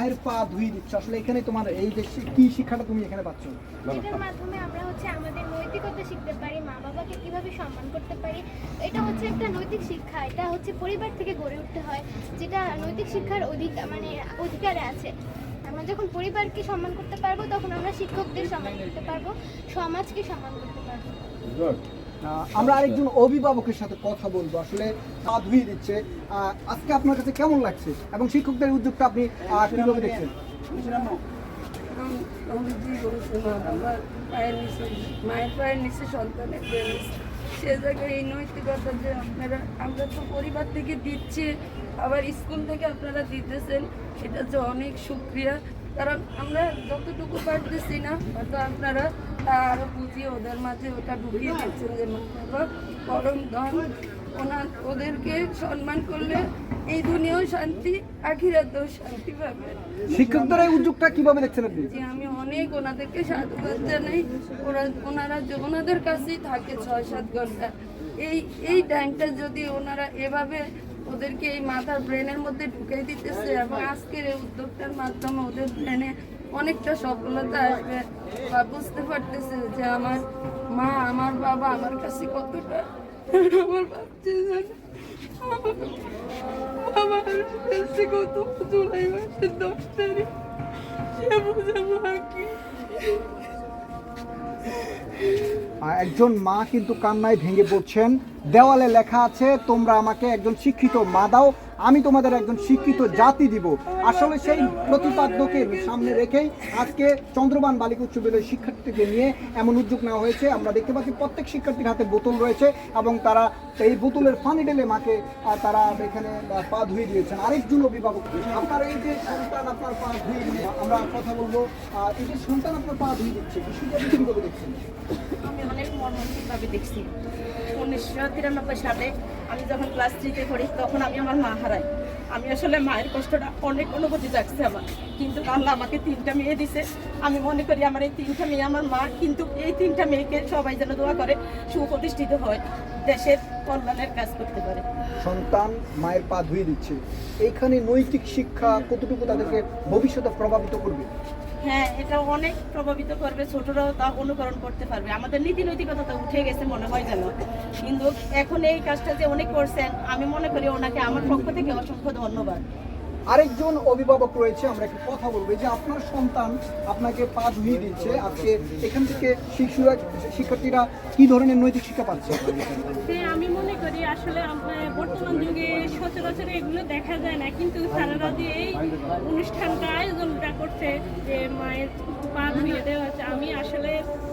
মায়ের পা ধুয়ে দিচ্ছ। আসলে এখানে তোমার এই যে কি শিক্ষাটা তুমি এখানে পাচ্ছ? এটার মাধ্যমে আমরা হচ্ছে আমাদের নৈতিকতা শিখতে পারি মা বাবাকে কীভাবে সম্মান করতে পারি এটা হচ্ছে একটা নৈতিক শিক্ষা এটা হচ্ছে পরিবার থেকে গড়ে উঠতে হয় যেটা নৈতিক শিক্ষার অধিকার মানে অধিকারে আছে। আমরা যখন পরিবারকে সম্মান করতে পারব তখন আমরা শিক্ষকদের সম্মান করতে পারব সমাজকে সম্মান করতে পারব। আমরা আরেকজন অভিভাবকের সাথে কথা বলব। আসলে পা ধুয়ে দিচ্ছে। আজকে আপনার কাছে কেমন লাগছে? এবং শিক্ষকদের উদ্যোগটা আপনি কীভাবে দেখছেন? মায়ের পায়ের নিচে সন্তানের সে জায়গায় এই নৈতিকতা যে আপনারা, আমরা তো পরিবার থেকে দিচ্ছি, আবার স্কুল থেকে আপনারা দিতেছেন। এটা যে অনেক সুক্রিয়া। কারণ আমরা যতটুকু পারতেছি না হয়তো আপনারা তা আরও বুঝিয়ে ওদের মাঝে ওটা ঢুকিয়ে দিচ্ছেন যে পরম ধন। ওনার ওদেরকে সম্মান করলে এই দুনিয়াও শান্তি আখিরাতেও শান্তি পাবে। শিক্ষকদের এই উদ্যোগটা কীভাবে দেখছেন আপনি? যে আমি অনেক ওনাদেরকে সাধুবাদ জানাই। ওরা ওনারা যে ওনাদের কাছেই থাকে ছয় সাত ঘণ্টা। এই এই টাইমটা যদি ওনারা এভাবে ওদেরকে এই মাথার ব্রেনের মধ্যে ঢুকিয়ে দিতেছে এবং আজকের এই উদ্যোগটার মাধ্যমে ওদের ব্রেনে অনেকটা সফলতা আসবে বা বুঝতে পারতেছে যে আমার মা, আমার বাবা আমার কাছে কতটা আমার একজন মা কিন্তু কান্নায় ভেঙে পড়ছেন। দেওয়ালে লেখা আছে, তোমরা আমাকে একজন শিক্ষিত মা দাও, আমি তোমাদের একজন শিক্ষিত জাতি দিব। আসলে সেই প্রতিপাদ্যকে সামনে রেখেই আজকে চন্দ্রবান বালিকা উচ্চ বিদ্যালয়ের শিক্ষার্থীদের নিয়ে এমন উদ্যোগ নেওয়া হয়েছে। আমরা দেখতে পাচ্ছি প্রত্যেক শিক্ষার্থীর হাতে বোতল রয়েছে এবং তারা এই বোতলের পানি ঢেলে মাকে তারা এখানে পা ধুয়ে দিয়েছেন। আরেকজন অভিভাবক, আপনার এই যে সন্তান আপনার পা ধুয়ে দিয়ে আমরা কথা বলব এই যে সন্তান আপনার পা ধুয়ে দিচ্ছে দেখছেন? আমি অনেক মর্মান্তিকভাবে দেখছি। তিরানব্বই সালে আমি যখন ক্লাস থ্রিতে পড়ি, তখন আমি আমার মা হারাই। আমি আসলে মায়ের কষ্টটা অনেক অনুভূতি জাগছে আমার। কিন্তু আল্লাহ আমাকে তিনটা মেয়ে দিছে। আমি মনে করি আমার এই তিনটা মেয়ে আমার মা, কিন্তু এই তিনটা মেয়েকে সবাই যেন দোয়া করে, সুপ্রতিষ্ঠিত হয়, দেশের কল্যাণের কাজ করতে পারে। সন্তান মায়ের পা ধুয়ে দিচ্ছে। এইখানে নৈতিক শিক্ষা কতটুকু তাদেরকে ভবিষ্যতে প্রভাবিত করবে? হ্যাঁ এটা অনেক প্রভাবিত করবে, ছোটরাও তা অনুকরণ করতে পারবে। আমাদের নীতি নৈতিকতা তো উঠে গেছে, মনে হয় যেন। কিন্তু এখন এই কাজটা যে অনেক করছেন, আমি মনে করি ওনাকে আমার পক্ষ থেকে অসংখ্য ধন্যবাদ। আরেকজন অভিভাবক রয়েছে, আমরা একটু কথা বলব। যে আপনার সন্তান আপনাকে পা ধুয়ে দিচ্ছে, আজকে এখান থেকে শিশুরা, শিক্ষার্থীরা কি ধরনের নৈতিক শিক্ষা পাচ্ছে? হ্যাঁ আমি মনে করি আসলে বর্তমান যুগে সচরাচর এগুলো দেখা যায় না, কিন্তু স্যারেরা যে এই অনুষ্ঠানটা, আয়োজনটা করছে যে মায়ের পা ধুয়ে দেওয়া হচ্ছে, আমি আসলে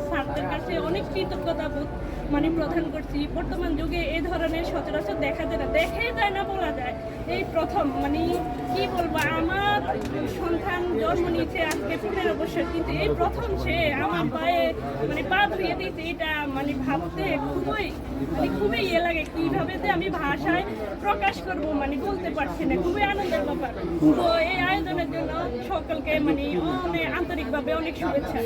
স্যারদের কাছে অনেক কৃতজ্ঞতা বোধ মানে প্রধান করছি। বর্তমান যুগে এই ধরনের সচরাচর দেখা যায় না দেখাই যায় না বলা যায়। এই প্রথম মানে কি বলব, আমার সন্তান জন্ম নিয়েছে আজকে পনেরো বছর, কিন্তু এই প্রথম সে আমার পায়ে মানে পা ধুয়ে দিতে এটা মানে ভাবতে খুবই মানে খুবই ইয়ে লাগে কীভাবে যে আমি ভাষায় প্রকাশ করব মানে বলতে পারছি না, খুবই আনন্দের ব্যাপার। তো এই আয়োজনের জন্য সকলকে মানে অনেক আন্তরিকভাবে অনেক শুভেচ্ছা।